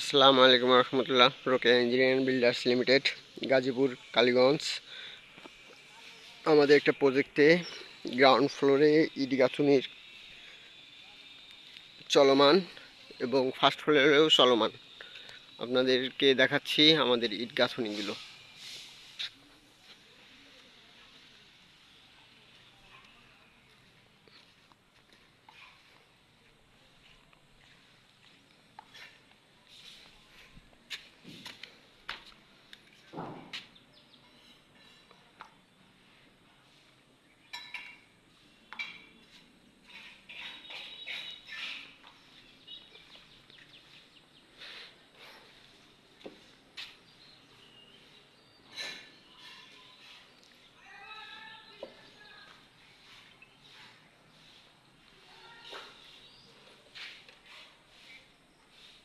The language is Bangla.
আসসালামু আলাইকুম রহমতুল্লাহ রোকে engineering builders limited, Gazipur, Kaliganj. আমাদের একটা প্রজেক্টে গ্রাউন্ড ফ্লোরে ইট গাঁথুনির চলমান এবং ফার্স্ট ফ্লোরেও চলমান। আপনাদেরকে দেখাচ্ছি আমাদের ইট গাঁথুনিগুলো।